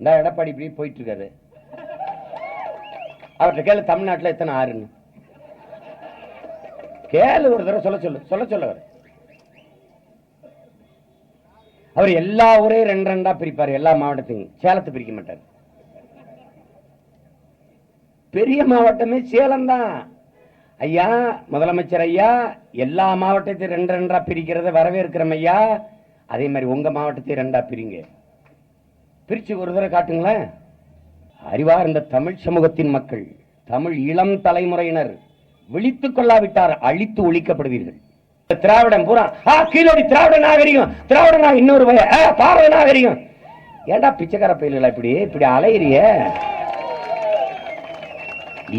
இந்த எடப்பாடி இப்படி போயிட்டு இருக்காரு அவர்கிட்ட கேளு தமிழ்நாட்டுல எத்தனை ஆறுன்னு. கேளு ஒரு தடவை சொல்ல சொல்லு சொல்ல சொல்ல அவர். அவர் எல்லா ஊரையும் ரெண்டு ரெண்டா பிரிப்பாரு எல்லா மாவட்டத்தையும். சேலத்தை பிரிக்க மாட்டார். பெரிய மாவட்டமே சேலம் தான். ஐயா முதலமைச்சர் ஐயா எல்லா மாவட்டத்தையும் ரெண்டு ரெண்டா பிரிக்கிறத வரவேற்கிறோம் ஐயா. அதே மாதிரி உங்க மாவட்டத்தையும் ரெண்டா பிரிங்க. பிரிச்சு ஒரு தடவை காட்டுங்களேன். அறிவார்ந்த தமிழ் சமூகத்தின் மக்கள் தமிழ் இளம் தலைமுறையினர் விழித்துக் கொள்ளாவிட்டார் அழித்து ஒழிக்கப்படுவீர்கள். திராவிடம் பூரா ஆ கீழடி திராவிட நாகரிகம் திராவிட நாக இன்னொரு பய பாரத பார்வை நாகரிகம். ஏன்டா பிச்சைக்கார பயில்களா இப்படி இப்படி அலையிறிய?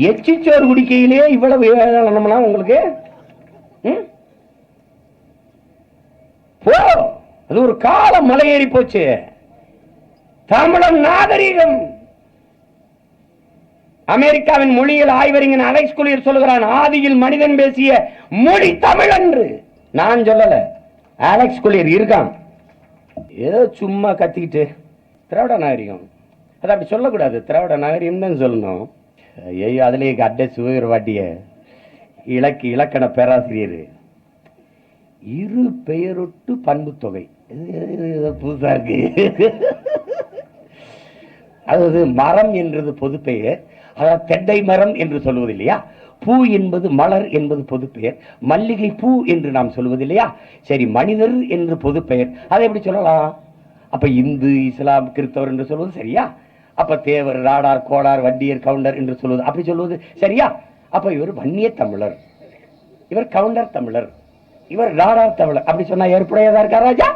எச்சிச்சோர் குடிக்கையிலே இவ்வளவு ஏளனம்னா உங்களுக்கு? போ அது ஒரு காலம் மலையேறி போச்சு. தமிழம் நாகரிகம். அமெரிக்காவின் மொழியில் ஆய்வறிஞன் அலெக்ஸ் குளிர் சொல்லுகிறான் ஆதியில் மனிதன் பேசிய மொழி தமிழ் என்று. நான் சொல்லல. அலெக்ஸ் குளிர் இருக்கான். ஏதோ சும்மா கத்திக்கிட்டு திராவிட நாகரிகம். அது அப்படி சொல்லக்கூடாது. திராவிட நாகரிகம் தான் சொல்லணும். ஐயோ அதுலேயே அட்டை சுவீர் வாட்டிய. இலக்கு இலக்கண பேராசிரியர். இரு பெயரொட்டு பண்பு தொகை. புதுசாக புதுசா இருக்கு. அதாவது மரம் என்றது பொது பெயர் அதாவது தெட்டை மரம் என்று சொல்வது இல்லையா பூ என்பது மலர் என்பது பொது பெயர் மல்லிகை பூ என்று நாம் சொல்வது இல்லையா சரி மனிதர் என்று பொது பெயர் அதை எப்படி சொல்லலாம்? அப்ப இந்து இஸ்லாம் கிறிஸ்தவர் என்று சொல்வது சரியா? அப்ப தேவர் ராடார் கோடார் வண்டியர் கவுண்டர் என்று சொல்வது அப்படி சொல்வது சரியா? அப்ப இவர் வன்னிய தமிழர் இவர் கவுண்டர் தமிழர் இவர் ராடார் தமிழர் அப்படி சொன்னா ஏற்புடையதா இருக்கா ராஜா?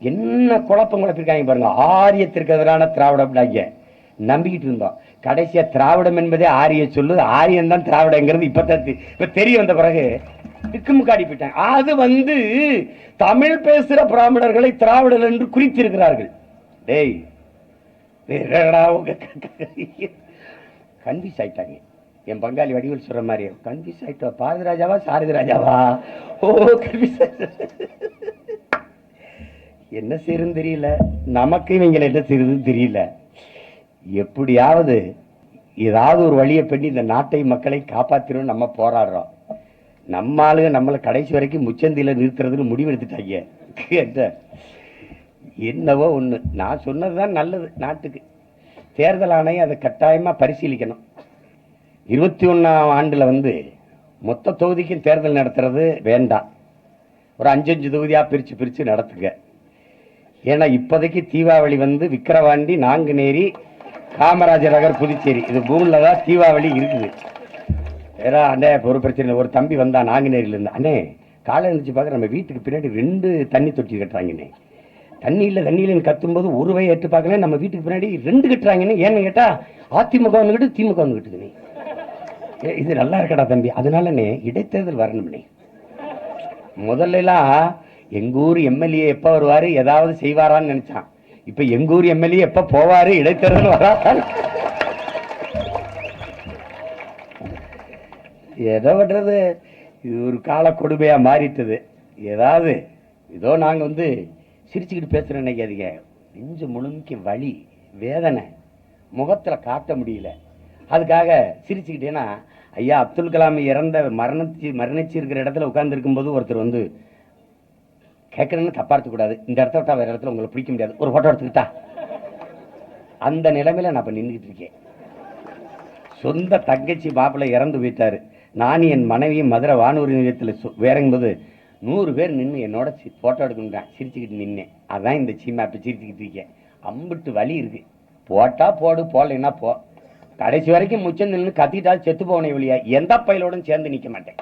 என்ன குழப்பம் குழப்பிருக்காங்க பாருங்க. ஆரியத்திற்கு எதிரான திராவிடம் நம்பிக்கிட்டு இருந்தோம். கடைசியா திராவிடம் என்பதே ஆரிய சொல்லு. ஆரியம் தான் திராவிடங்கிறது இப்ப இப்ப தெரிய வந்த பிறகு திக்குமுக்காடி போயிட்டாங்க. அது வந்து தமிழ் பேசுற பிராமணர்களை திராவிடர் என்று குறித்திருக்கிறார்கள். டேய் கன்ஃபியூஸ் ஆயிட்டாங்க. என் பங்காளி வடிவில் சொல்ற மாதிரி கன்ஃபியூஸ் ஆயிட்டோம். பாரதி ராஜாவா சாரதி ராஜாவா? ஓ கன்ஃபியூஸ் என்ன செய்யுதுன்னு தெரியல. நமக்கு இவங்களை என்ன செய்யுதுன்னு தெரியல. எப்படியாவது ஏதாவது ஒரு வழியை பண்ணி இந்த நாட்டை மக்களை காப்பாற்றணும்னு நம்ம போராடுறோம். நம்ம ஆளுங்க நம்மளை கடைசி வரைக்கும் முச்சந்தியில் நிறுத்துறதுன்னு முடிவெடுத்துட்டாங்க கேட்ட என்னவோ ஒன்று நான் சொன்னது தான் நல்லது நாட்டுக்கு. தேர்தல் ஆணையம் அதை கட்டாயமாக பரிசீலிக்கணும். இருபத்தி ஒன்றாம் ஆண்டில் வந்து மொத்த தொகுதிக்கும் தேர்தல் நடத்துறது வேண்டாம். ஒரு அஞ்சஞ்சு தொகுதியாக பிரித்து பிரித்து நடத்துங்க. ஏன்னா இப்போதைக்கு தீபாவளி வந்து விக்கிரவாண்டி நாங்குநேரி காமராஜர் நகர் புதுச்சேரி. இது பூமியில் தான் தீபாவளி இருக்குது. ஏன்னா அண்ணே ஒரு பிரச்சனை இல்லை. ஒரு தம்பி வந்தான் நாங்குநேரியிலேருந்து. அண்ணே காலை இருந்துச்சு பார்க்க நம்ம வீட்டுக்கு பின்னாடி ரெண்டு தண்ணி தொட்டி கட்டுறாங்கண்ணே. தண்ணி இல்லை தண்ணி இல்லைன்னு கத்தும்போது ஒரு வய எட்டு பார்க்கல நம்ம வீட்டுக்கு பின்னாடி ரெண்டு கட்டுறாங்கன்னு ஏன்னு கேட்டால் அதிமுக வந்துக்கிட்டு திமுக வந்து கட்டுதுண்ணே. இது நல்லா இருக்கடா தம்பி. அதனாலண்ணே இடைத்தேர்தல் வரணும்ண்ணே. முதல்லலாம் எங்கூர் ஊர் எம்எல்ஏ எப்போ வருவார் ஏதாவது செய்வாரான்னு நினச்சான். இப்போ எங்கூர் எம்எல்ஏ எப்போ போவார் இடைத்தேர்தல் வராதான் எதை பண்ணுறது இது ஒரு கால கொடுமையாக மாறிட்டது. ஏதாவது ஏதோ நாங்கள் வந்து சிரிச்சுக்கிட்டு பேசுகிறோம் நினைக்காதீங்க. நெஞ்சு முழுமிக்க வலி வேதனை முகத்தில் காட்ட முடியல. அதுக்காக சிரிச்சுக்கிட்டேன்னா ஐயா அப்துல் கலாம் இறந்த மரணத்து மரணிச்சு இருக்கிற இடத்துல உட்காந்துருக்கும் போது ஒருத்தர் வந்து கேட்குறேன்னு தப்பா எடுத்துக்கூடாது இந்த இடத்த விட்டா வேற இடத்துல உங்களை பிடிக்க முடியாது. ஒரு போட்டோ எடுத்துக்கிட்டா. அந்த நிலைமையில நான் இப்ப நின்றுக்கிட்டு இருக்கேன். சொந்த தங்கச்சி மாப்பிள்ளை இறந்து போயிட்டாரு. நான் என் மனைவியும் மதுரை வானூர் நிலையத்தில் வேறங்கும்போது நூறு பேர் நின்று என்னோட ஃபோட்டோ எடுக்கணுங்கிறான் சிரிச்சுக்கிட்டு நின்னேன். அதான் இந்த சீமா இப்போ சிரிச்சுக்கிட்டு இருக்கேன். அம்பிட்டு வலி இருக்கு. போட்டா போடு போடலைன்னா போ. கடைசி வரைக்கும் முச்சம் நின்று கத்திட்டா செத்து போனே வழியா எந்த பயிலோடும் சேர்ந்து நிற்க மாட்டேன்.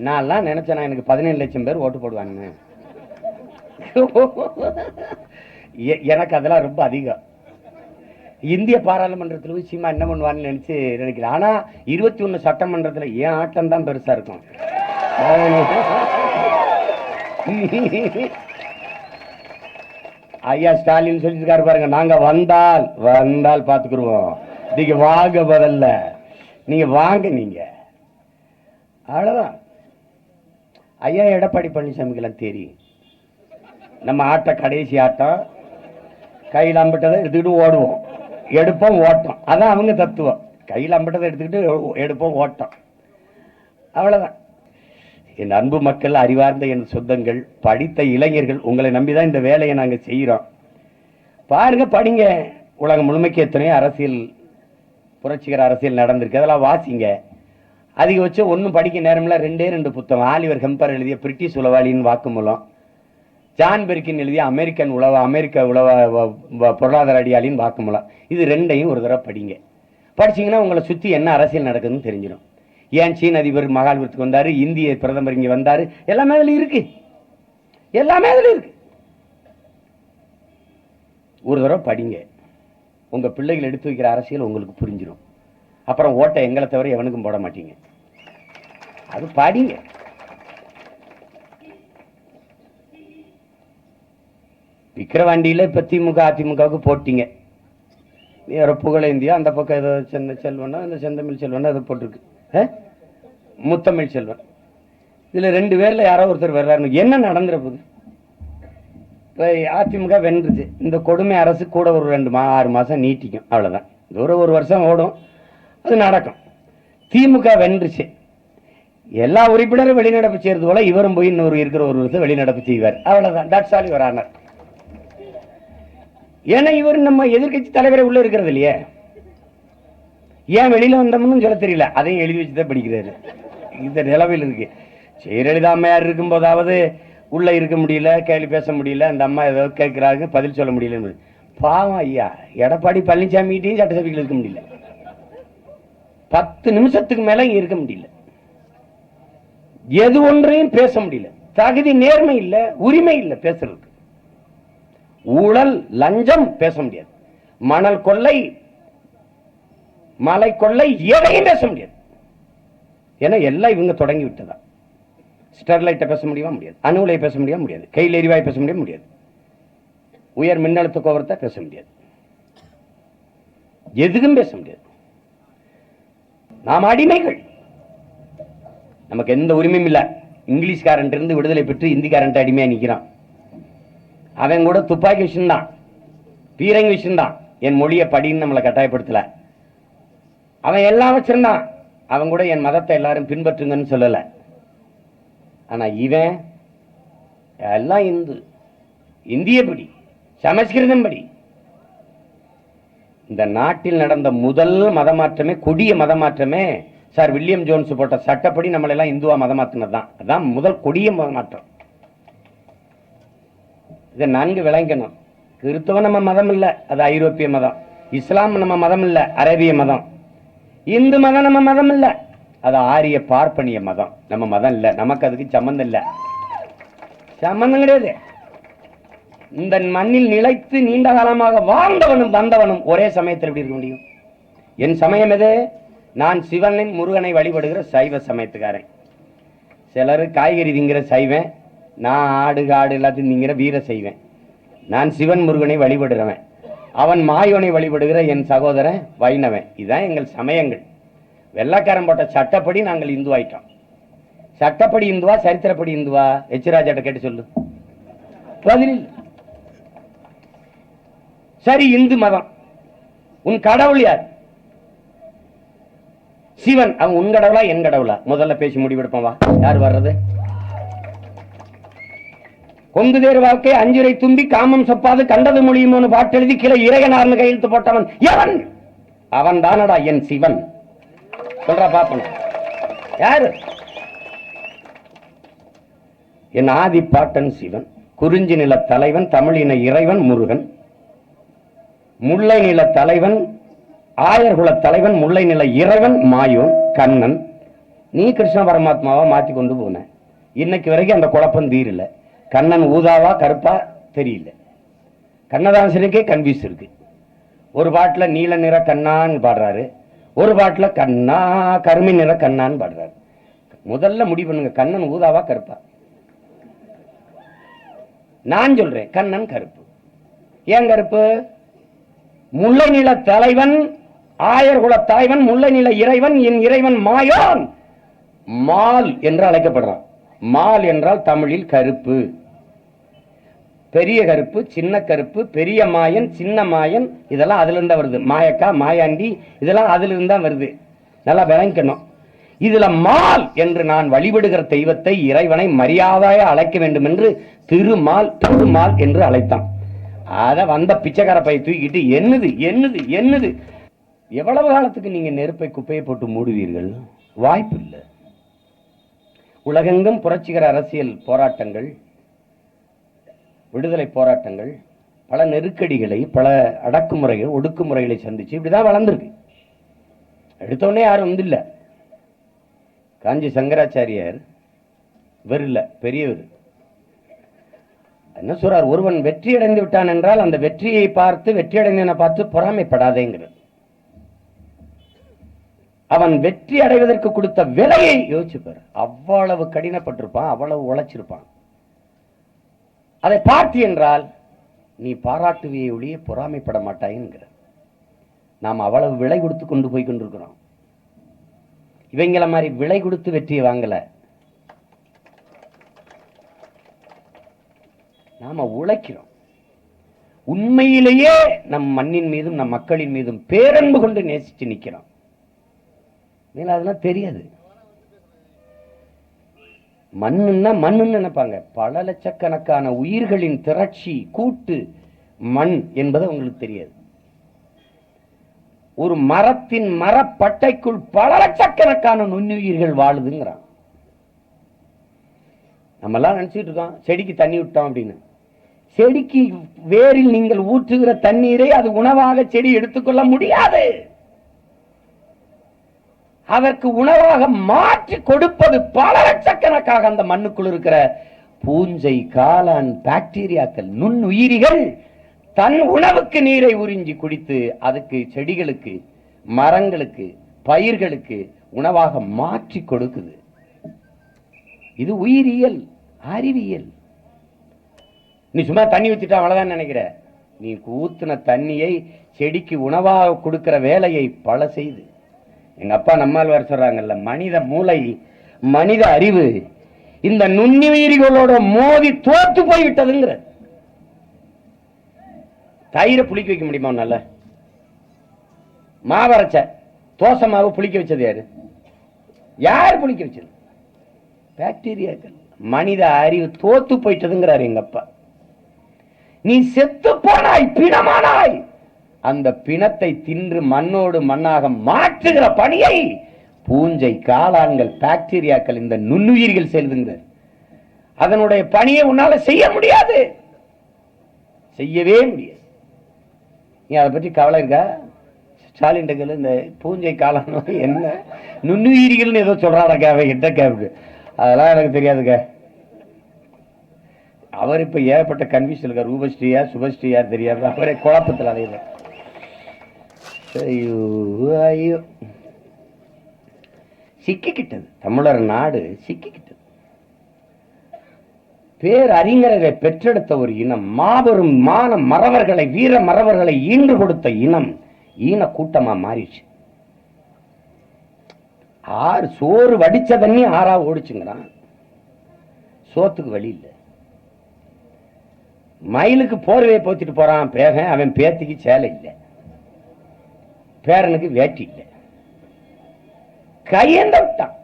நான்லாம் நினைச்சேன் எனக்கு பதினேழு லட்சம் பேர் ஓட்டு போடுவாங்க எ- எனக்கு அதெல்லாம் ரொம்ப அதிகம். இந்திய பாராளுமன்றத்தில் போய் சீமா என்ன பண்ணுவான்னு நினைச்சு நினைக்கிறேன் ஆனா இருபத்தி ஒண்ணு சட்டமன்றத்தில் ஏன் ஆட்டம் தான் பெருசா இருக்கும். ஐயா ஸ்டாலின் சொல்லியிருக்காரு பாருங்க நாங்க வந்தால் வந்தால் பாத்துக்குருவோம். நீங்க வாங்க முதல்ல. நீங்க வாங்க நீங்க. அவ்வளவுதான். ஐயா எடப்பாடி பழனிசாமிக்கெல்லாம் தெரியும் நம்ம ஆட்டம் கடைசி ஆட்டம். கையில் அம்பிட்டதை எடுத்துக்கிட்டு ஓடுவோம். எடுப்போம் ஓட்டம். அதான் அவங்க தத்துவம். கையில் அம்பிட்டதை எடுத்துக்கிட்டு எடுப்போம் ஓட்டம். அவ்வளோதான் என் அன்பு மக்கள் அறிவார்ந்த என் சொந்தங்கள் படித்த இளைஞர்கள் உங்களை நம்பி தான் இந்த வேலையை நாங்கள் செய்கிறோம் பாருங்க படிங்க. உலகம் முழுமைக்கு எத்தனையோ அரசியல் புரட்சிகர அரசியல் நடந்திருக்கு. அதெல்லாம் வாசிங்க. அதிகபட்சம் ஒன்றும் படிக்க நேரம்ல ரெண்டே ரெண்டு புத்தகம். ஆலிவர் ஹெம்பர் எழுதிய பிரிட்டிஷ் உளவாளியின் வாக்குமூலம். ஜான் பெர்கின் எழுதிய அமெரிக்கன் உளவ அமெரிக்க உளவ பொருளாதார அடியாளின் வாக்குமூலம். இது ரெண்டையும் ஒரு தடவை படிங்க. படிச்சீங்கன்னா உங்களை சுற்றி என்ன அரசியல் நடக்குதுன்னு தெரிஞ்சிடும் ஏன் சீன அதிபர் மகால்புரத்துக்கு வந்தார்? இந்திய பிரதமர் இங்கே வந்தார். எல்லாமே அதில் இருக்கு. எல்லாமே அதில் இருக்கு. ஒரு தடவை படிங்க. உங்கள் பிள்ளைகள் எடுத்து வைக்கிற அரசியல் உங்களுக்கு புரிஞ்சிடும் அப்புறம் ஓட்டை எங்களை தவிர எவனுக்கும் போட மாட்டீங்க. அது பாடிங்க. விக்கிரவாண்டியில் இப்போ திமுக அதிமுகவுக்கு போட்டிங்க. வேற புகழேந்தியா அந்த பக்கம் ஏதோ சென்ன செல்வனா இந்த செந்தமிழ் செல்வனா அதை போட்டிருக்கு. முத்தமிழ் செல்வன். இதுல ரெண்டு பேர்ல யாரோ ஒருத்தர் வர்றாரு. என்ன நடந்துற போகுது அதிமுக வென்றுச்சு. இந்த கொடுமை அரசு கூட ஒரு ரெண்டு மா ஆறு மாசம் நீட்டிக்கும். அவ்வளவுதான். இது ஒரு ஒரு வருஷம் ஓடும். அது நடக்கும் திமுக வென்றுச்சு. எல்லா உறுப்பினரும் வெளிநடப்பு செய்யறது போல இவரும் போய் இன்னொரு இருக்கிற ஒரு வருஷம் வெளிநடப்பு செய்வார். அவ்வளவுதான். தட்ஸ் ஆல் இவர் ஆனர் ஏன்னா இவர் நம்ம எதிர்க்கட்சி தலைவரே உள்ள இருக்கிறது இல்லையே? ஏன் வெளியில வந்தோம்னு சொல்ல தெரியல. அதையும் எழுதி வச்சு தான் படிக்கிறாரு. இந்த நிலவில் இருக்கு. ஜெயலலிதா அம்மையார் இருக்கும்போதாவது உள்ள இருக்க முடியல கேள்வி பேச முடியல அந்த அம்மா ஏதோ கேட்கிறாங்க பதில் சொல்ல முடியல பாவம் ஐயா. எடப்பாடி பழனிசாமிகிட்டையும் சட்டசபையில் இருக்க முடியல. பத்து நிமிஷத்துக்கு மேல இருக்க முடியல. எது ஒன்றையும் பேச முடியல. தகுதி நேர்மை இல்ல உரிமை இல்ல பேசுறதுக்கு. ஊழல் லஞ்சம் பேச முடியாது. மணல் கொள்ளை மலை கொள்ளை எதையும் பேச முடியாது. ஏன்னா எல்லாம் இவங்க தொடங்கி விட்டதா? ஸ்டெர்லைட்டை பேச முடியுமா? முடியாது. அணுலை பேச முடியாம? முடியாது. கையில் எரிவாய் பேச முடிய முடியாது. உயர் மின்னழுத்த கோபுரத்தை பேச முடியாது. எதுக்கும் பேச முடியாது. நாம் அடிமைகள். நமக்கு எந்த உரிமையும் இல்லை. இங்கிலீஷ்காரன் இருந்து விடுதலை பெற்று இந்திக்காரன் அடிமையாக நிற்கிறான் அவன் கூட துப்பாக்கி வச்சிருந்தான் பீரங்கி வச்சிருந்தான் என் மொழியை படின்னு நம்மளை கட்டாயப்படுத்தலை. அவன் எல்லாம் வச்சிருந்தான். அவன் கூட என் மதத்தை எல்லாரும் பின்பற்றுங்கன்னு சொல்லலை. ஆனால் இவன் எல்லாம் இந்து. இந்திய படி சமஸ்கிருதம் படி. இந்த நாட்டில் நடந்த முதல் மதமாற்றமே கொடிய மதமாற்றமே சார் வில்லியம் ஜோன்ஸ் போட்ட சட்டப்படி நம்மளை எல்லாம் இந்துவா மதமாற்றினது தான். அதான் முதல் கொடிய மதமாற்றம். இதை நன்கு விளங்கணும். கிறிஸ்தவ நம்ம மதம் இல்ல அது ஐரோப்பிய மதம். இஸ்லாம் நம்ம மதம் இல்ல அரேபிய மதம். இந்து மதம் நம்ம மதம் இல்ல அது ஆரிய பார்ப்பனிய மதம். நம்ம மதம் இல்ல நமக்கு அதுக்கு சம்மந்தம் இல்ல. சம்மந்தம் கிடையாது. இந்த மண்ணில் நிலைத்து நீண்ட காலமாக வாழ்ந்தவனும் வந்தவனும் ஒரே சமயத்தில் எப்படி இருக்க முடியும்? என் சமயம் எது? நான் சிவனின் முருகனை வழிபடுகிற சைவ சமயத்துக்காரன். சிலர் காய்கறி திங்கிற சைவன் நான் ஆடு காடு எல்லாத்தையும் திங்கிற வீர செய்வேன் நான் சிவன் முருகனை வழிபடுறவன் அவன் மாயோனை வழிபடுகிற என் சகோதரன் வைணவன். இதுதான் எங்கள் சமயங்கள். வெள்ளக்காரன் போட்ட சட்டப்படி நாங்கள் இந்து ஆயிட்டோம். சட்டப்படி இந்துவா சரித்திரப்படி இந்துவா? எச்சிராஜாட்ட கேட்டு சொல்லு. பதில் சரி இந்து மதம். உன் கடவுள் யார்? சிவன். அவன் உன் கடவுளா என் கடவுளா? முதல்ல பேசி முடிவெடுப்போம் வா. யார் வர்றது? கொங்கு தேர் வாழ்க்கை அஞ்சுரை தும்பி காமம் சொப்பாது கண்டது மொழியுமோ பாட்டு எழுதி கிளை இறையனார்னு கையெழுத்து போட்டவன் எவன்? அவன் தானடா என் சிவன். சொல்றா பாப்பன யாரு? என் ஆதி பாட்டன் சிவன் குறிஞ்சி நில தலைவன் தமிழின இறைவன் முருகன். முல்லை நில தலைவன் ஆயர்குல தலைவன் முல்லை நில இறைவன் மாயும் கண்ணன். நீ கிருஷ்ண பரமாத்மாவா மாத்தி கொண்டு போன. இன்னைக்கு வரைக்கும் அந்த குழப்பம் தீரல கண்ணன் ஊதாவா கருப்பா தெரியல. கண்ணதாசனுக்கே கன்ஃபியூஸ் இருக்கு ஒரு பாட்டுல நீல நிற கண்ணான்னு பாடுறாரு. ஒரு பாட்டுல கண்ணா கருமை நிற கண்ணான்னு பாடுறாரு. முதல்ல முடிவு பண்ணுங்க கண்ணன் ஊதாவா கருப்பா? நான் சொல்றேன் கண்ணன் கருப்பு. ஏன் கருப்பு? முல்லை நில தலைவன் ஆயர்குல தலைவன் முல்லை நில இறைவன் என் இறைவன் மாயோன். மால் என்று அழைக்கப்படுறான். மால் என்றால் தமிழில் கருப்பு. பெரிய கருப்பு சின்ன கருப்பு பெரிய மாயன் சின்ன மாயன் இதெல்லாம் அதுல இருந்தா வருது. மாயக்கா மாயாண்டி இதெல்லாம் அதுல இருந்தா வருது. நல்லா விளங்கணும். இதுல மால் என்று நான் வழிபடுகிற தெய்வத்தை இறைவனை மரியாதையா அழைக்க வேண்டும் என்று திருமால் திருமால் என்று அழைத்தான். அதை வந்த பிச்சைக்கார பை தூக்கிட்டு என்னது என்னது என்னது? எவ்வளவு காலத்துக்கு நீங்க நெருப்பை குப்பையை போட்டு மூடுவீர்கள்? வாய்ப்பு இல்லை. உலகெங்கும் புரட்சிகர அரசியல் போராட்டங்கள் விடுதலை போராட்டங்கள் பல நெருக்கடிகளை பல அடக்குமுறைகள் ஒடுக்குமுறைகளை சந்திச்சு இப்படிதான் வளர்ந்துருக்கு. எடுத்தோடனே யாரும் வந்து இல்ல காஞ்சி சங்கராச்சாரியார் இவர் பெரியவர். என்ன சொல்றார்? ஒருவன் வெற்றி அடைந்து விட்டான் என்றால் அந்த வெற்றியை பார்த்து வெற்றி அடைந்தவனை பார்த்து பொறாமைப்படாதேங்கிறது அவன் வெற்றி அடைவதற்கு கொடுத்த விலையை யோசிச்சுப்பார் அவ்வளவு கடினப்பட்டிருப்பான் அவ்வளவு உழைச்சிருப்பான். அதை பார்த்து என்றால் நீ பாராட்டுவியை ஒழிய பொறாமைப்பட மாட்டாய்ங்கிற. நாம் அவ்வளவு விலை கொடுத்து கொண்டு போய் கொண்டிருக்கிறோம். இவங்கள மாதிரி விலை கொடுத்து வெற்றியை வாங்கல. நாம உழைக்கிறோம். உண்மையிலேயே நம் மண்ணின் மீதும் நம் மக்களின் மீதும் பேரன்பு கொண்டு நேசிச்சு நிக்கிறோம். மேல அதெல்லாம் தெரியாது. மண்ணுன்னா மண்ணுன்னு நினைப்பாங்க. பல லட்சக்கணக்கான உயிர்களின் திரட்சி கூட்டு மண் என்பது உங்களுக்கு தெரியாது. ஒரு மரத்தின் மரப்பட்டைக்குள் பல லட்சக்கணக்கான நுண்ணுயிர்கள் வாழுதுங்கிறான். நம்ம எல்லாம் நினைச்சிட்டு இருக்கோம் செடிக்கு தண்ணி விட்டோம் அப்படின்னு. செடிக்கு வேரில் நீங்கள் ஊற்றுகிற தண்ணீரை அது உணவாக செடி எடுத்துக்கொள்ள முடியாது. அதற்கு உணவாக மாற்றி கொடுப்பது பல லட்சக்கணக்காக அந்த மண்ணுக்குள் இருக்கிற பூஞ்சை காளான் பாக்டீரியாக்கள் நுண்ணுயிரிகள் தன் உணவுக்கு நீரை உறிஞ்சி குடித்து அதுக்கு செடிகளுக்கு மரங்களுக்கு பயிர்களுக்கு உணவாக மாற்றி கொடுக்குது. இது உயிரியல் அறிவியல். நீ சும்மா தண்ணி ஊற்றிட்டா அவ்வளோதான் நினைக்கிற? நீ ஊத்துன தண்ணியை செடிக்கு உணவாக கொடுக்கிற வேலையை பல செய்து. எங்க அப்பா நம்மால் வர சொல்றாங்கல்ல மனித மூளை மனித அறிவு இந்த நுண்ணுயிரிகளோட மோதி தோத்து போய்விட்டதுங்கிற தயிரை புளிக்க வைக்க முடியுமா உன்னால? மாவரைச்ச தோசை மாவு புளிக்க வச்சது யாரு? யார் புளிக்க வச்சது? பாக்டீரியாக்கள். மனித அறிவு தோத்து போயிட்டதுங்கிறாரு எங்க அப்பா. நீ செத்து போனாய் பிணமானாய். அந்த பிணத்தை தின்று மண்ணோடு மண்ணாக மாற்றுகிற பணியை பூஞ்சை காளான்கள் பாக்டீரியாக்கள் இந்த நுண்ணுயிர்கள் செய்துங்கிறார் அதனுடைய பணியை உன்னால செய்ய முடியாது. செய்யவே முடியாது. நீ அதை பற்றி கவலை இருக்கா? ஸ்டாலின் கேளு, இந்த பூஞ்சை காளான் என்ன? நுண்ணுயிரிகள்னு ஏதோ சொல்றாடா கேவை கிட்ட கேப்பு அதெல்லாம் எனக்கு தெரியாதுங்க அவர் இப்ப ஏகப்பட்ட கன்ஃபியூஷன் இருக்கார். ரூபஸ்ரீயா சுபஸ்ரீயா தெரியாது. அவரே குழப்பத்தில் அலையில ஐயோ ஐயோ. சிக்கிக்கிட்டது. தமிழர் நாடு சிக்கிக்கிட்டது. பேரறிஞரை பெற்றெடுத்த ஒரு இனம் மாபெரும் மான மறவர்களை வீர மறவர்களை ஈன்று கொடுத்த இனம் ஈன கூட்டமா மாறிடுச்சு. ஆறு சோறு வடிச்ச தண்ணி ஆறா ஓடிச்சுங்கிறான். சோத்துக்கு வழி இல்லை. மயிலுக்கு போர்வையை போத்திட்டு போறான் பேகன் அவன் பேத்திக்கு சேலை இல்லை. பேரனுக்கு வேட்டி இல்லை. கையேந்த விட்டான்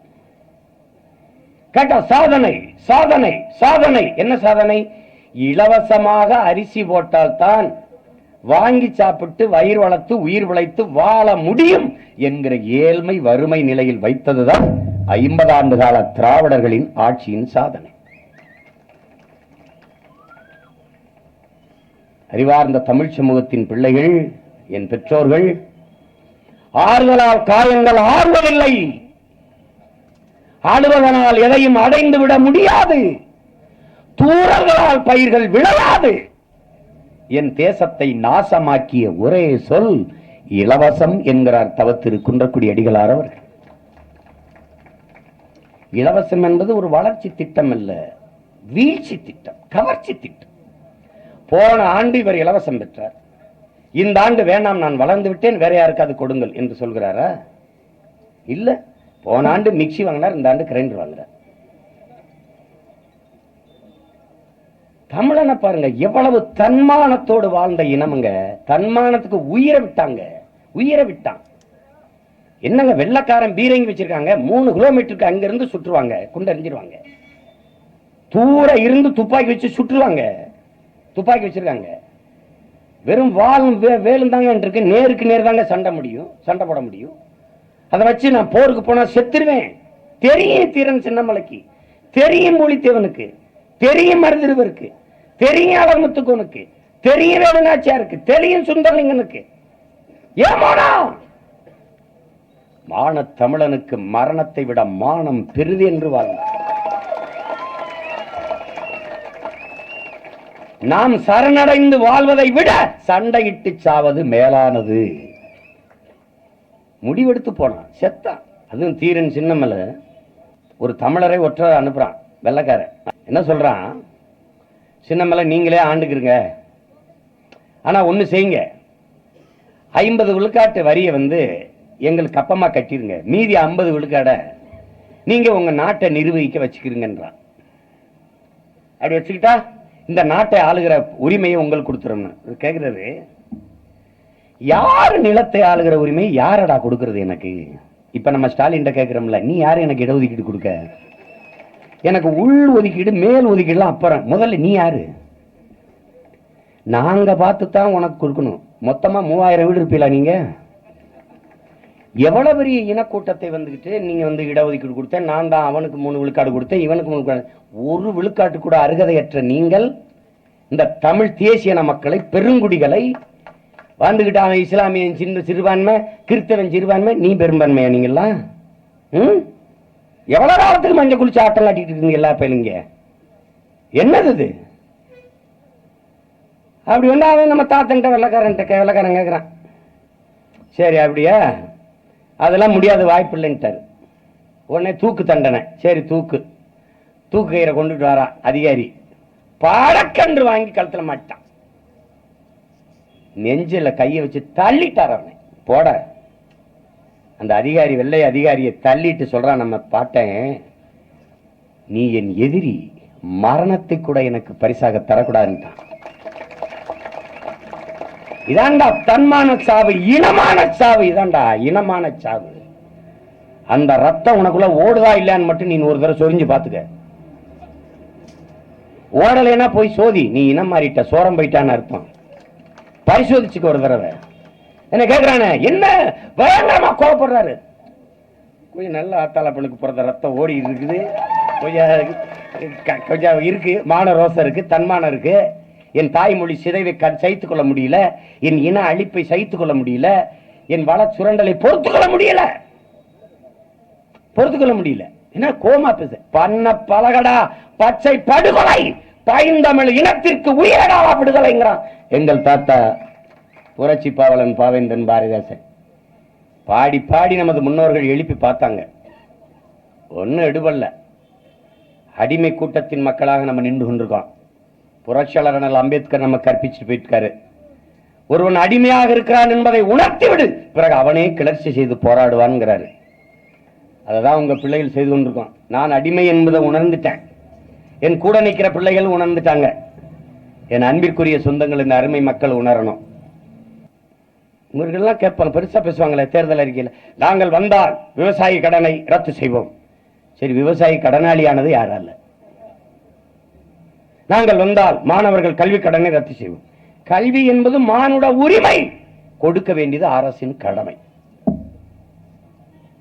கேட்டா சாதனை சாதனை சாதனை. என்ன சாதனை? இலவசமாக அரிசி போட்டால்தான் வாங்கி சாப்பிட்டு வயிறு வளர்த்து உயிர் விளைத்து வாழ முடியும் என்கிற ஏழ்மை வறுமை நிலையில் வைத்ததுதான் ஐம்பது ஆண்டு கால திராவிடர்களின் ஆட்சியின் சாதனை. அறிவார்ந்த தமிழ் சமூகத்தின் பிள்ளைகள் என் பெற்றோர்கள் ஆறுதலால் காயங்கள் ஆறுவதில்லை ஆடுவதனால் எதையும் அடைந்து விட முடியாது. தூரங்களால் பயிர்கள் விளையாது என் தேசத்தை நாசமாக்கிய ஒரே சொல் இலவசம் என்கிறார் தவத்திரு குன்றக்குடி அடிகளார் அவர்கள். இலவசம் என்பது ஒரு வளர்ச்சி திட்டம் அல்ல வீழ்ச்சி திட்டம் கவர்ச்சி திட்டம். போன ஆண்டு இவர் இலவசம் பெற்றார். இந்த ஆண்டு வேண்டாம் நான் வளர்ந்து விட்டேன் வேற யாருக்காவது கொடுங்கள் என்று சொல்கிறாரா? இல்ல. போன ஆண்டு மிக்ஸி வாங்கினார் இந்த ஆண்டு கிரைண்டர் வாங்குறார். தமிழனை பாருங்க எவ்வளவு தன்மானத்தோடு வாழ்ந்த இனமுங்க. தன்மானத்துக்கு உயிரை விட்டாங்க. உயிரை விட்டான். என்னங்க வெள்ளக்காரன் பீரங்கி வச்சிருக்காங்க மூணு கிலோமீட்டருக்கு அங்க இருந்து சுற்றுவாங்க குண்டறிஞ்சிருவாங்க. தூர இருந்து துப்பாக்கி வச்சு சுற்றுவாங்க. துப்பாக்கி வச்சிருக்காங்க. வெறும் வாழும் வே- வேலும் தாங்க இருக்கு நேருக்கு நேர் தாங்க சண்டை முடியும். சண்டை போட முடியும். அதை வச்சு நான் போருக்கு போனா செத்துருவேன். தெரியும் தீரன் சின்னமலைக்கு. தெரியும் மொழித்தேவனுக்கு. தெரியும் மருதிருவருக்கு. தெரியும் அலமுத்துக்கோனுக்கு தெரியும் வேலுநாச்சியாருக்கு. தெரியும் சுந்தரலிங்கனுக்கு. ஏமாடா! மான தமிழனுக்கு மரணத்தை விட மானம் பெரிது என்று வாழ்ந்தார். நாம் சரணடைந்து வாழ்வதை விட சண்டையிட்டு சாவது மேலானது. முடிவெடுத்து போனான். செத்தான் அதுவும் தீரன் சின்னமல்ல ஒரு தமிழரை ஒற்ற அனுப்புறான். வெள்ளைக்காரன். என்ன சொல்றான்? சின்னமலை நீங்களே ஆண்டுக்கிறீங்க. ஆனா ஒன்று செய்யுங்க. ஐம்பது விழுக்காட்டு வரியை வந்து எங்களுக்கு அப்பமா கட்டிருங்க மீதி ஐம்பது விழுக்காட நீங்க உங்க நாட்டை நிர்வகிக்க வச்சுக்கிறீங்கன்றான். அப்படி வச்சுக்கிட்டா இந்த நாட்டை ஆளுகிற உரிமையை உங்களுக்கு கொடுத்துரும்னு இது யார் நிலத்தை ஆளுகிற உரிமையை யாரடா கொடுக்கறது எனக்கு? இப்ப நம்ம ஸ்டாலின் கேக்குறோம்ல நீ யாரு எனக்கு இடஒதுக்கீடு கொடுக்க? எனக்கு உள் ஒதுக்கீடு மேல் ஒதுக்கீடுலாம் அப்புறம். முதல்ல நீ யாரு? நாங்க பார்த்து தான் உனக்கு கொடுக்கணும். மொத்தமா மூவாயிரம் வீடு இருப்பீங்களா நீங்க? எவ்வளவு பெரிய இனக்கூட்டத்தை வந்துகிட்டு நீங்க வந்து இடஒதுக்கீடு கொடுத்தேன் நான் தான் அவனுக்கு மூணு விழுக்காடு கொடுத்தேன் இவனுக்கு மூணு ஒரு விழுக்காட்டு கூட அருகதையற்ற நீங்கள் இந்த தமிழ் தேசியன மக்களை பெருங்குடிகளை வந்துகிட்டு அவன் இஸ்லாமியன் சின்ன சிறுபான்மை கிறிஸ்தவன் சிறுபான்மை நீ பெரும்பான்மையா நீங்களா ம்? எவ்வளோ காலத்துக்கு மஞ்சள் குளிச்சு ஆட்டம் காட்டிட்டு இருக்கீங்க எல்லா பேருங்க? என்னது இது? அப்படி வந்து அவன் நம்ம தாத்தன்ட்ட வெள்ளக்காரன்ட்ட கே- வெள்ளக்காரன் கேட்குறான் சரி அப்படியா? அதெல்லாம் முடியாத வாய்ப்பு இல்லைன்ட்டார் உடனே தூக்கு தண்டனை. சரி தூக்கு. தூக்கு கயிறை கொண்டுட்டு வரான் அதிகாரி. பாடக்கன்று வாங்கி கழுத்தில் மாட்டான் நெஞ்சில் கையை வச்சு தள்ளிட்டார் அவனை. போட. அந்த அதிகாரி வெள்ளை அதிகாரியை தள்ளிட்டு சொல்றான் நம்ம பாட்டேன் நீ என் எதிரி மரணத்தை கூட எனக்கு பரிசாக தரக்கூடாதுன்ட்டான். இதாண்டா தன்மான சாவு இனமான சாவு இதாண்டா இனமான சாவு. அந்த ரத்தம் உனக்குள்ள ஓடுதா இல்லையான்னு மட்டும் நீ ஒரு தடவை சொரிஞ்சு பாத்துக்க ஓடலைன்னா போய் சோதி நீ இனம் மாறிட்ட சோரம் போயிட்டான்னு அர்த்தம். பரிசோதிச்சுக்க ஒரு தடவை. என்ன கேட்குறானே என்ன? பயங்கரமா கோவப்படுறாரு. கொஞ்சம் நல்ல ஆத்தாளப்பனுக்கு பெண்ணுக்கு பிறந்த ரத்தம் ஓடி இருக்குது. கொஞ்சம் கொஞ்சம் இருக்கு மான ரோசம் இருக்கு தன்மானம் இருக்கு. என் தாய்மொழி சிதைவை க- சகித்துக் கொள்ள முடியல என் இன அழிப்பை சகித்துக் கொள்ள முடியல என் வள சுரண்டலை பொறுத்துக் கொள்ள முடியல. பொறுத்துக் கொள்ள முடியல. என்ன கோமா பேச பண்ண பலகடா பச்சை படுகொலை பைந்தமிழ் இனத்திற்கு உயிரடாவா விடுதலைங்கிறான். எங்கள் தாத்தா புரட்சி பாவலன் பாவேந்தன் பாரதிதாசன். பாடி பாடி நமது முன்னோர்கள் எழுப்பி பார்த்தாங்க. ஒன்றும் எடுபடல. அடிமை கூட்டத்தின் மக்களாக நம்ம நின்று கொண்டிருக்கோம். புரட்சியாளர் அண்ணல் அம்பேத்கர் நம்ம கற்பிச்சுட்டு போயிருக்காரு ஒருவன் அடிமையாக இருக்கிறான் என்பதை உணர்த்தி விடு பிறகு அவனே கிளர்ச்சி செய்து போராடுவான்ங்கிறாரு. அததான் உங்க பிள்ளைகள் செய்து கொண்டிருக்கோம். நான் அடிமை என்பதை உணர்ந்துட்டேன். என் கூட நிற்கிற பிள்ளைகள் உணர்ந்துட்டாங்க. என் அன்பிற்குரிய சொந்தங்கள் இந்த அருமை மக்கள் உணரணும். இவர்கள்லாம் கேட்பாங்க பெருசா பேசுவாங்களே தேர்தல் அறிக்கையில். நாங்கள் வந்தால் விவசாயி கடனை ரத்து செய்வோம். சரி விவசாயி கடனாளியானது யாரால நாங்கள் வந்தால் மாணவர்கள் கல்வி கடனை ரத்து செய்வோம். கல்வி என்பது மானுட உரிமை. கொடுக்க வேண்டியது அரசின் கடமை.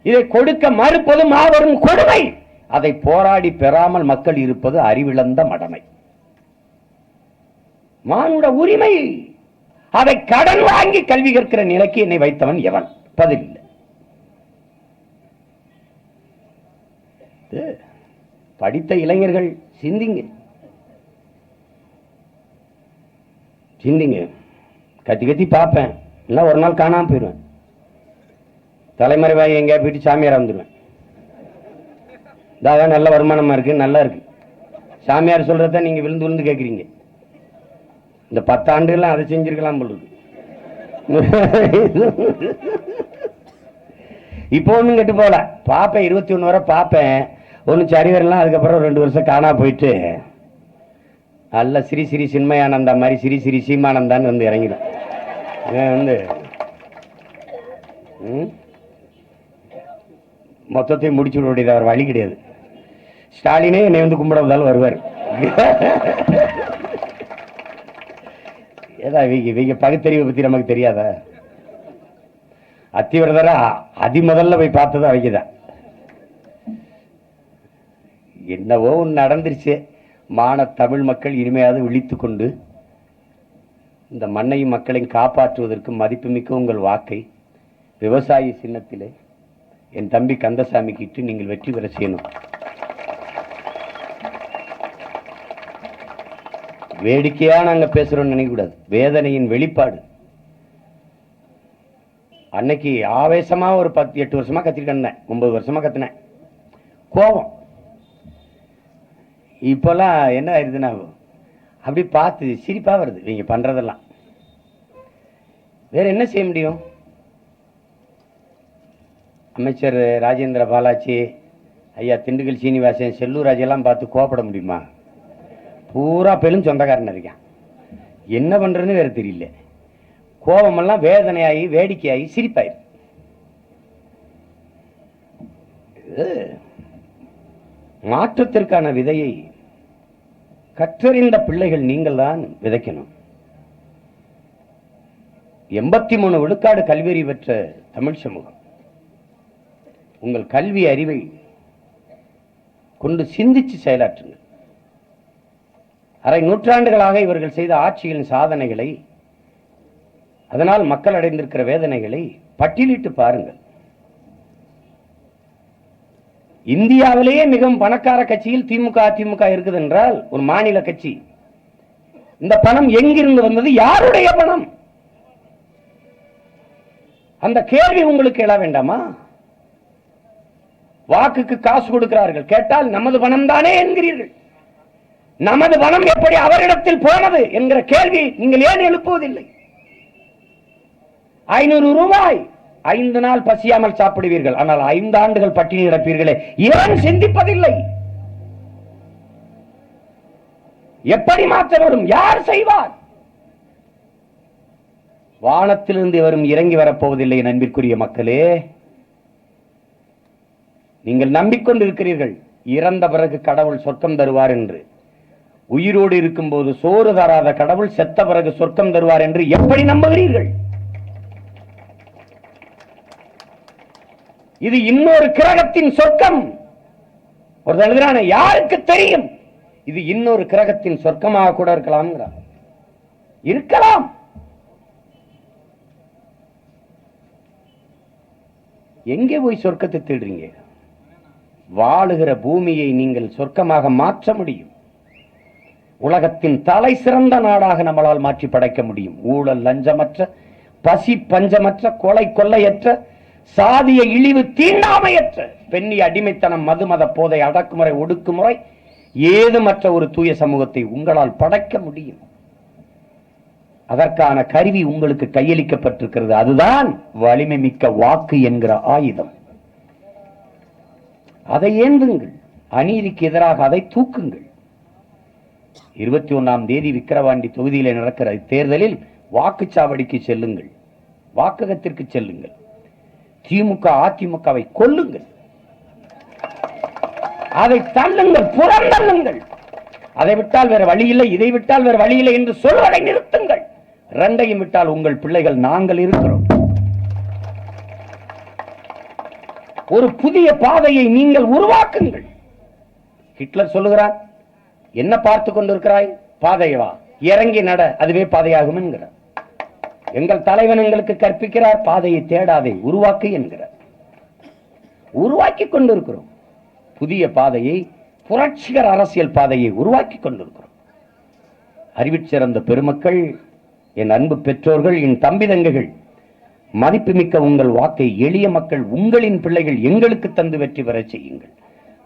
இதை கொடுக்க மறுப்பது மாபெரும் கொடுமை. அதை போராடி பெறாமல் மக்கள் இருப்பது அறிவிழந்த மடமை. மானுட உரிமை. அதை கடன் வாங்கி கல்வி கற்கிற நிலைக்கு என்னை வைத்தவன் எவன்? பதில் இல்லை. படித்த இளைஞர்கள் சிந்திங்க. சிந்திங்க. கத்தி கத்தி பார்ப்பேன். இல்லை ஒரு நாள் காணாமல் போயிடுவேன். தலைமறைவாய் எங்கேயா போயிட்டு சாமியாராக வந்துடுவேன் இதாக நல்ல வருமானமாக இருக்குது நல்லா இருக்குது சாமியார் சொல்கிறத நீங்கள் விழுந்து விழுந்து கேட்குறீங்க இந்த பத்தாண்டுலாம் அதை செஞ்சுருக்கலாம் போல இருக்கு. இப்போ ஒன்றும் கெட்டு போகல. பார்ப்பேன் இருபத்தி ஒன்று வரை பார்ப்பேன். ஒன்று சரி வரலாம் அதுக்கப்புறம் ரெண்டு வருஷம் காணா போயிட்டு நல்ல ஸ்ரீ ஸ்ரீ சின்மயானந்தா மாதிரி ஸ்ரீ ஸ்ரீ சீமானந்தான்னு வந்து இறங்கிடும். வந்து ம்? மொத்தத்தையும் முடிச்சு விட வேண்டியது அவர் வழி கிடையாது. ஸ்டாலினே என்னை வந்து கும்பிட வந்தாலும் வருவார். ஏதா இவங்க இவங்க பகுத்தறிவை பற்றி நமக்கு தெரியாதா? அத்திவிரதரா அதி முதல்ல போய் பார்த்ததும் அவங்க தான். என்னவோ ஒன்று நடந்துருச்சு. மான தமிழ் மக்கள் இனிமையாக விழித்து கொண்டு இந்த மண்ணையும் மக்களையும் காப்பாற்றுவதற்கு மதிப்புமிக்க உங்கள் வாக்கை விவசாயி சின்னத்திலே என் தம்பி கந்தசாமி கிட்டு நீங்கள் வெற்றி பெற செய்யணும். வேடிக்கையாக நாங்கள் பேசுகிறோம்னு நினைக்கக்கூடாது. வேதனையின் வெளிப்பாடு. அன்னைக்கு ஆவேசமாக ஒரு பத்து எட்டு வருஷமாக கத்திட்டு இருந்தேன் ஒன்பது வருஷமாக கத்தினேன். கோபம். இப்போல்லாம் என்ன ஆயிடுதுன்னா அப்படி பார்த்து சிரிப்பாக வருது. நீங்க பண்ணுறதெல்லாம் வேறு என்ன செய்ய முடியும்? அமைச்சர் ராஜேந்திர பாலாஜி ஐயா திண்டுக்கல் சீனிவாசன் செல்லூராஜெல்லாம் பார்த்து கோபப்பட முடியுமா? பூரா பெரும் சொந்தக்காரன் இருக்கான். என்ன பண்ணுறதுன்னு வேற தெரியல. கோபமெல்லாம் வேதனையாகி வேடிக்கையாகி சிரிப்பாயிரு. மாற்றத்திற்கான விதையை கற்றறிந்த பிள்ளைகள் நீங்கள் தான் விதைக்கணும். எண்பத்தி மூணு விழுக்காடு கல்வியறி பெற்ற தமிழ் சமூகம். உங்கள் கல்வி அறிவை கொண்டு சிந்திச்சு செயலாற்றுங்கள். அரை நூற்றாண்டுகளாக இவர்கள் செய்த ஆட்சியின் சாதனைகளை அதனால் மக்கள் அடைந்திருக்கிற வேதனைகளை பட்டியலிட்டு பாருங்கள். இந்தியாவிலேயே மிகவும் பணக்கார கட்சியில் திமுக அதிமுக இருக்குது என்றால் ஒரு மாநில கட்சி. இந்த பணம் எங்கிருந்து வந்தது? யாருடைய பணம்? அந்த கேள்வி உங்களுக்கு எழ வேண்டாமா? வாக்குக்கு காசு கொடுக்கிறார்கள். கேட்டால் நமது பணம் தானே என்கிறீர்கள். நமது பணம் எப்படி அவரிடத்தில் போனது? என்கிற கேள்வி நீங்கள் ஏன் எழுப்புவதில்லை? ஐநூறு ரூபாய் ஐந்து நாள் பசியாமல் சாப்பிடுவீர்கள். ஆனால் ஐந்து ஆண்டுகள் பட்டினி கிடப்பீர்களே. ஏன் சிந்திப்பதில்லை? எப்படி மாற்ற வரும்? யார் செய்வார்? வானத்திலிருந்து வரும் இறங்கி வரப்போவதில்லை என் மக்களே. நீங்கள் நம்பிக்கொண்டிருக்கிறீர்கள் இறந்த பிறகு கடவுள் சொர்க்கம் தருவார் என்று. உயிரோடு இருக்கும்போது சோறு தராத கடவுள் செத்த பிறகு சொர்க்கம் தருவார் என்று எப்படி நம்புகிறீர்கள்? இது இன்னொரு கிரகத்தின் சொர்க்கம். ஒரு எழுதுறான யாருக்கு தெரியும்? இது இன்னொரு கிரகத்தின் சொர்க்கமாக கூட இருக்கலாம் இருக்கலாம். எங்கே போய் சொர்க்கத்தை தேடுறீங்க? வாழுகிற பூமியை நீங்கள் சொர்க்கமாக மாற்ற முடியும். உலகத்தின் தலை சிறந்த நாடாக நம்மளால் மாற்றி படைக்க முடியும். ஊழல் லஞ்சமற்ற பசி பஞ்சமற்ற கொலை கொள்ளையற்ற சாதிய இழிவு தீண்டாமையற்ற. பெண்ணி அடிமைத்தனம் மதுமத போதை அடக்குமுறை ஒடுக்குமுறை ஏதுமற்ற ஒரு தூய சமூகத்தை உங்களால் படைக்க முடியும். அதற்கான கருவி உங்களுக்கு கையளிக்கப்பட்டிருக்கிறது. அதுதான் வலிமை மிக்க வாக்கு என்கிற ஆயுதம். அதை ஏந்துங்கள். அநீதிக்கு எதிராக அதை தூக்குங்கள். இருபத்தி ஒன்றாம் தேதி விக்கிரவாண்டி தொகுதியில் நடக்கிற தேர்தலில் வாக்குச்சாவடிக்கு செல்லுங்கள். வாக்ககத்திற்கு செல்லுங்கள். திமுக அதிமுகவை கொல்லுங்கள். அதை தள்ளுங்கள் புறந்தள்ளுங்கள் அதை விட்டால் வேற வழி இல்லை இதை விட்டால் வேற வழி இல்லை என்று சொல்வதை நிறுத்துங்கள். ரெண்டையும் விட்டால் உங்கள் பிள்ளைகள் நாங்கள் இருக்கிறோம். ஒரு புதிய பாதையை நீங்கள் உருவாக்குங்கள். ஹிட்லர் சொல்லுகிறார் என்ன பார்த்து கொண்டிருக்கிறாய்? பாதையவா இறங்கி நட. அதுவே பாதையாகும் என்கிறார். எங்கள் தலைவன் எங்களுக்கு கற்பிக்கிறார் பாதையை தேடாதை உருவாக்கு என்கிறார். உருவாக்கி கொண்டிருக்கிறோம். புதிய பாதையை புரட்சிகர அரசியல் பாதையை உருவாக்கி கொண்டிருக்கிறோம். அறிவிச்சிறந்த பெருமக்கள் என் அன்பு பெற்றோர்கள் என் தம்பி தங்கைகள் மதிப்புமிக்க உங்கள் வாக்கை எளிய மக்கள் உங்களின் பிள்ளைகள் எங்களுக்கு தந்து வெற்றி பெற செய்யுங்கள்.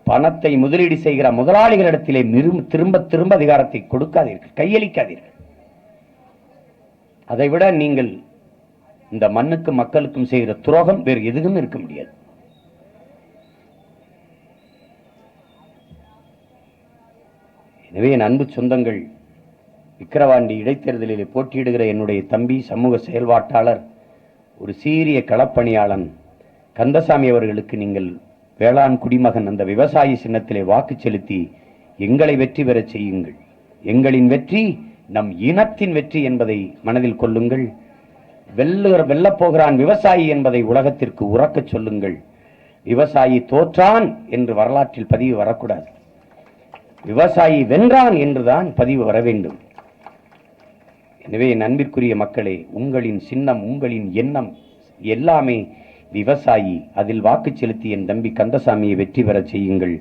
பணத்தை முதலீடு செய்கிற முதலாளிகளிடத்திலே திரும்ப திரும்ப அதிகாரத்தை கொடுக்காதீர்கள் கையளிக்காதீர்கள். அதைவிட நீங்கள் இந்த மண்ணுக்கும் மக்களுக்கும் செய்கிற துரோகம் வேறு எதுவும் இருக்க முடியாது. எனவே என் அன்பு சொந்தங்கள் விக்கிரவாண்டி இடைத்தேர்தலில் போட்டியிடுகிற என்னுடைய தம்பி சமூக செயல்பாட்டாளர் ஒரு சீரிய களப்பணியாளன் கந்தசாமி அவர்களுக்கு நீங்கள் வேளாண் குடிமகன் அந்த விவசாயி சின்னத்திலே வாக்கு செலுத்தி எங்களை வெற்றி பெறச் செய்யுங்கள். எங்களின் வெற்றி நம் இனத்தின் வெற்றி என்பதை மனதில் கொள்ளுங்கள். வெல்லுகிற வெல்லப்போகிறான் விவசாயி என்பதை உலகத்திற்கு உறக்கச் சொல்லுங்கள். விவசாயி தோற்றான் என்று வரலாற்றில் பதிவு வரக்கூடாது. விவசாயி வென்றான் என்றுதான் பதிவு வர வேண்டும். எனவே என் அன்பிற்குரிய மக்களே உங்களின் சின்னம் உங்களின் எண்ணம் எல்லாமே விவசாயி அதில் வாக்கு செலுத்தி என் தம்பி கந்தசாமியை வெற்றி பெறச் செய்யுங்கள்.